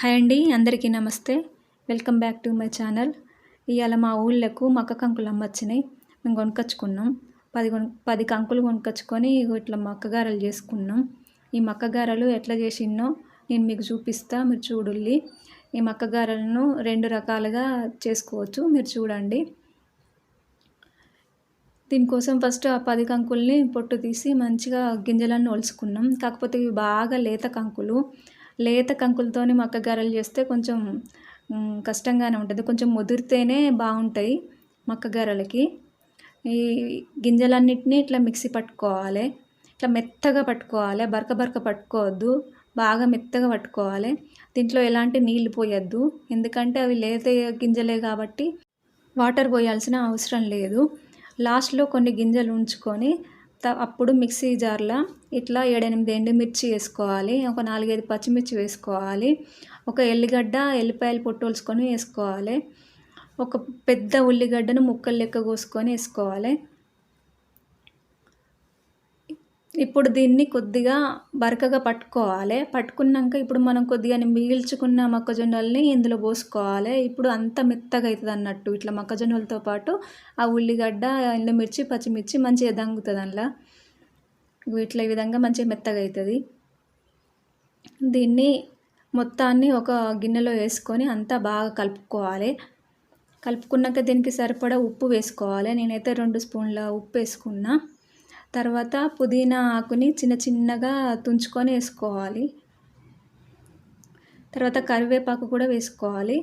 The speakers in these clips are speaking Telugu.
హాయ్ అండి అందరికీ నమస్తే. Welcome back to my channel. ఇవాళ మా ఊళ్ళకు మక్క కంకులు అమ్మొచ్చినాయి. మేము కొనుక్కొచ్చుకున్నాం పది కొను పది కంకులు కొనుక్కొచ్చుకొని ఇట్లా మక్కగారలు చేసుకున్నాం. ఈ మక్కగారలు ఎట్లా చేసిందో నేను మీకు చూపిస్తా మీరు చూడుల్లి. ఈ మక్కగారలను రెండు రకాలుగా చేసుకోవచ్చు మీరు చూడండి. దీనికోసం ఫస్ట్ ఆ పది కంకుల్ని పొట్టు తీసి మంచిగా గింజలన్నీ ఒలుచుకున్నాం కాకపోతే ఇవి బాగా లేత కంకులు. లేత కంకులతోని మక్క గారెలు చేస్తే కొంచెం కష్టంగానే ఉంటుంది. కొంచెం ముదిరితేనే బాగుంటాయి మక్క గారెలకి ఈ గింజలన్నిటినీ ఇట్లా మిక్సీ పట్టుకోవాలి. ఇట్లా మెత్తగా పట్టుకోవాలి. బరక బరక పట్టుకోవద్దు. బాగా మెత్తగా పట్టుకోవాలి. దీంట్లో ఎలాంటి నీళ్ళు పోయొద్దు. ఎందుకంటే అవి లేత గింజలే కాబట్టి వాటర్ పోయాల్సిన అవసరం లేదు. లాస్ట్లో కొన్ని గింజలు ఉంచుకొని అప్పుడు మిక్సీ జార్లో ఇట్లా ఏడెనిమిది ఎండుమిర్చి వేసుకోవాలి. ఒక నాలుగైదు పచ్చిమిర్చి వేసుకోవాలి. ఒక ఎల్లిగడ్డ ఎల్లిపాయలు పొట్టోల్చుకొని వేసుకోవాలి. ఒక పెద్ద ఉల్లిగడ్డను ముక్కలు లెక్క కోసుకొని వేసుకోవాలి. ఇప్పుడు దీన్ని కొద్దిగా బరకగా పట్టుకోవాలి. పట్టుకున్నాక ఇప్పుడు మనం కొద్దిగా మిగిల్చుకున్న మొక్కజొన్నల్ని ఇందులో పోసుకోవాలి. ఇప్పుడు అంత మెత్తగా అవుతుంది అన్నట్టు. ఇట్లా మొక్కజొన్నలతో పాటు ఆ ఉల్లిగడ్డ ఎండుమిర్చి పచ్చిమిర్చి మంచిగా దంగుతుంది అందులో. ఇట్లా ఈ విధంగా మంచిగా మెత్తగా అవుతుంది దీన్ని మొత్తాన్ని ఒక గిన్నెలో వేసుకొని అంతా బాగా కలుపుకోవాలి. కలుపుకున్నాక దీనికి సరిపడా ఉప్పు వేసుకోవాలి. నేనైతే రెండు స్పూన్ల ఉప్పు వేసుకున్నా. తర్వాత పుదీనా ఆకుని చిన్న చిన్నగా తుంచుకొని వేసుకోవాలి. తర్వాత కరివేపాకు కూడా వేసుకోవాలి.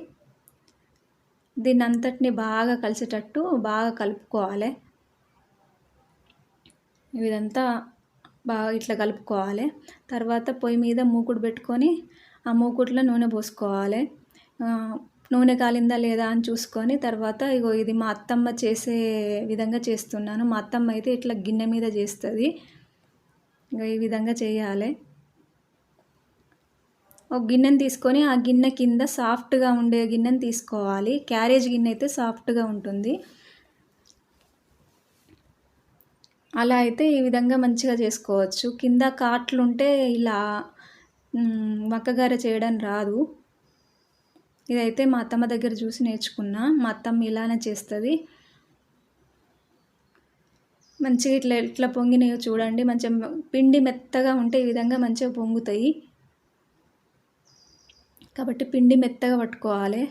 దీన్ని అంతటిని బాగా కలిసేటట్టు బాగా కలుపుకోవాలి. ఇదంతా బాగా ఇట్లా కలుపుకోవాలి. తర్వాత పొయ్యి మీద మూకుడు పెట్టుకొని ఆ మూకుడులో నూనె పోసుకోవాలి. నూనె కాలిందా లేదా అని చూసుకొని తర్వాత ఇగో ఇది మా అత్తమ్మ చేసే విధంగా చేస్తున్నాను. మా అత్తమ్మ అయితే ఇట్లా గిన్నె మీద చేస్తుంది. ఇంకా ఈ విధంగా చేయాలి. ఒక గిన్నెని తీసుకొని ఆ గిన్నె కింద సాఫ్ట్గా ఉండే గిన్నెని తీసుకోవాలి. క్యారేజ్ గిన్నె అయితే సాఫ్ట్గా ఉంటుంది. అలా అయితే ఈ విధంగా మంచిగా చేసుకోవచ్చు. కింద కాట్లు ఉంటే ఇలా మక్కగార చేయడం రాదు. ఇదైతే మా అత్తమ్మ దగ్గర చూసి నేర్చుకున్నా. మా అత్తమ్మ ఇలానే చేస్తుంది. మంచిగా ఇట్లా ఇట్లా పొంగినాయో చూడండి. మంచిగా పిండి మెత్తగా ఉంటే ఈ విధంగా మంచిగా పొంగుతాయి. కాబట్టి పిండి మెత్తగా పట్టుకోవాలి.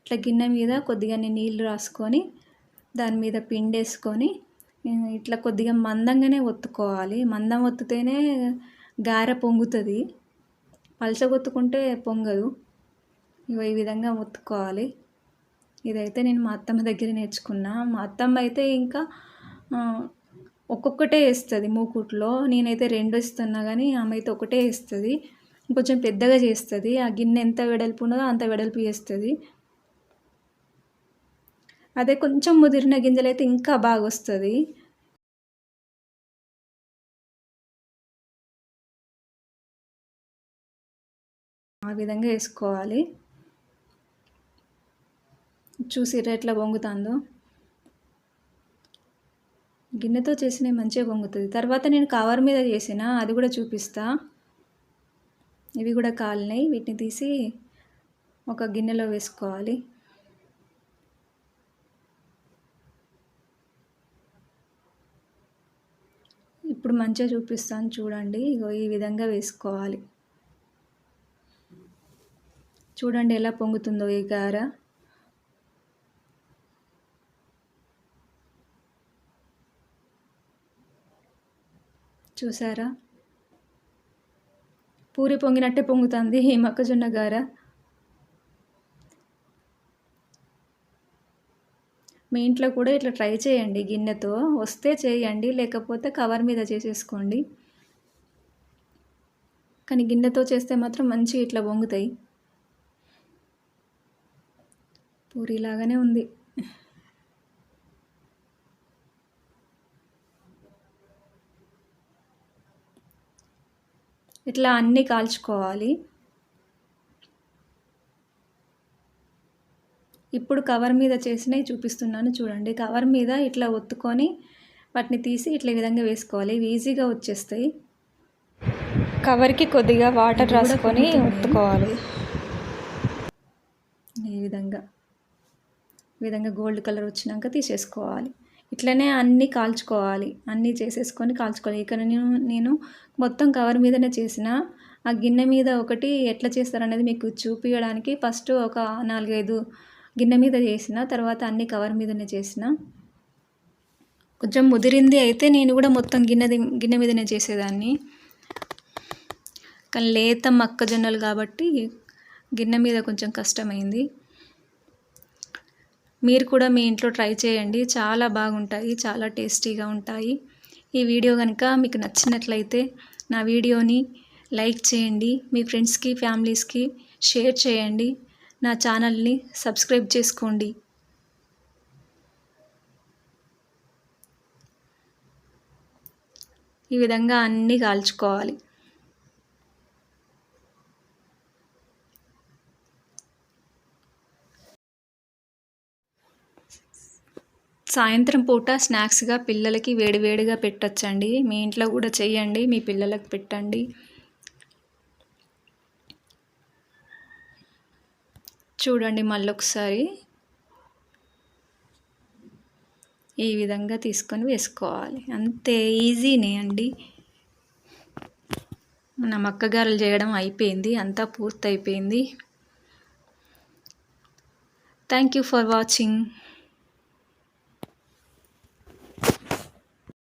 ఇట్లా గిన్నె మీద కొద్దిగా నీళ్ళు రాసుకొని దాని మీద పిండి వేసుకొని ఇట్లా కొద్దిగా మందంగానే ఒత్తుకోవాలి. మందం ఒత్తితేనే గారె పొంగుతుంది. పలచగొత్తుకుంటే పొంగదు. ఇగో ఈ విధంగా ఒత్తుకోవాలి ఇదైతే నేను మా అత్తమ్మ దగ్గర నేర్చుకున్నా. మా అత్తమ్మ అయితే ఇంకా ఒక్కొక్కటే వేస్తుంది మూకుట్లో. నేనైతే రెండు ఇస్తున్నా కానీ ఆమె అయితే ఒకటే వేస్తుంది. కొంచెం పెద్దగా చేస్తుంది. ఆ గిన్నె ఎంత వెడల్పు ఉన్నదో అంత వెడల్పు చేస్తుంది. అదే కొంచెం ముదిరిన గింజలు అయితే ఇంకా బాగా వస్తుంది. ఆ విధంగా వేసుకోవాలి. చూసి ఎట్లా పొంగుతుందో గిన్నెతో చేసిన మంచిగా పొంగుతుంది తర్వాత నేను కవర్ మీద చేసిన అది కూడా చూపిస్తా. ఇవి కూడా కాలినాయి వీటిని తీసి ఒక గిన్నెలో వేసుకోవాలి. ఇప్పుడు మంచిగా చూపిస్తాను చూడండి. ఇగో ఈ విధంగా వేసుకోవాలి. చూడండి ఎలా పొంగుతుందో ఈ గార. చూసారా? పూరి పొంగినట్టే పొంగుతుంది ఈ మొక్కజొన్న గార. మీ ఇంట్లో కూడా ఇట్లా ట్రై చేయండి గిన్నెతో. వస్తే చేయండి లేకపోతే కవర్ మీద చేసేసుకోండి. కానీ గిన్నెతో చేస్తే మాత్రం మంచి ఇట్లా పొంగుతాయి. పూరిలాగానే ఉంది. ఇట్లా అన్నీ కాల్చుకోవాలి. ఇప్పుడు కవర్ మీద చేసినవి చూపిస్తున్నాను చూడండి. కవర్ మీద ఇట్లా ఒత్తుకొని వాటిని తీసి ఇట్లా విధంగా వేసుకోవాలి. ఇవి ఈజీగా వచ్చేస్తాయి. కవర్కి కొద్దిగా వాటర్ రాసుకొని. ఒత్తుకోవాలి. ఈ విధంగా. ఈ విధంగా గోల్డ్ కలర్ వచ్చినాక తీసేసుకోవాలి. ఇట్లనే అన్నీ కాల్చుకోవాలి. అన్నీ చేసేసుకొని కాల్చుకోవాలి. ఇక్కడ నేను నేను మొత్తం కవర్ మీదనే చేసిన. ఆ గిన్నె మీద ఒకటి ఎట్లా చేస్తారనేది మీకు చూపించడానికి ఫస్ట్ ఒక నాలుగైదు గిన్నె మీద చేసిన తర్వాత అన్ని కవర్ మీదనే చేసిన. కొంచెం ముదిరింది అయితే నేను కూడా మొత్తం గిన్నె గిన్నె మీదనే చేసేదాన్ని. కానీ లేత మొక్కజొన్నలు కాబట్టి గిన్నె మీద కొంచెం కష్టమైంది. మీరు కూడా మీ ఇంట్లో ట్రై చేయండి. చాలా బాగుంటాయి చాలా టేస్టీగా ఉంటాయి. ఈ వీడియో కనుక మీకు నచ్చినట్లయితే నా వీడియోని లైక్ చేయండి. మీ ఫ్రెండ్స్కి ఫ్యామిలీస్కి షేర్ చేయండి. నా ఛానల్ని సబ్స్క్రైబ్ చేసుకోండి. ఈ విధంగా అన్నీ కాల్చుకోవాలి. సాయంత్రం పూట స్నాక్స్గా పిల్లలకి వేడివేడిగా పెట్టచ్చండి. మీ ఇంట్లో కూడా చేయండి మీ పిల్లలకు పెట్టండి. చూడండి మళ్ళొకసారి. ఈ విధంగా తీసుకొని వేసుకోవాలి. అంతే ఈజీనే అండి. మన మక్కగారలు చేయడం అయిపోయింది అంతా పూర్తయిపోయింది. Thank you for watching.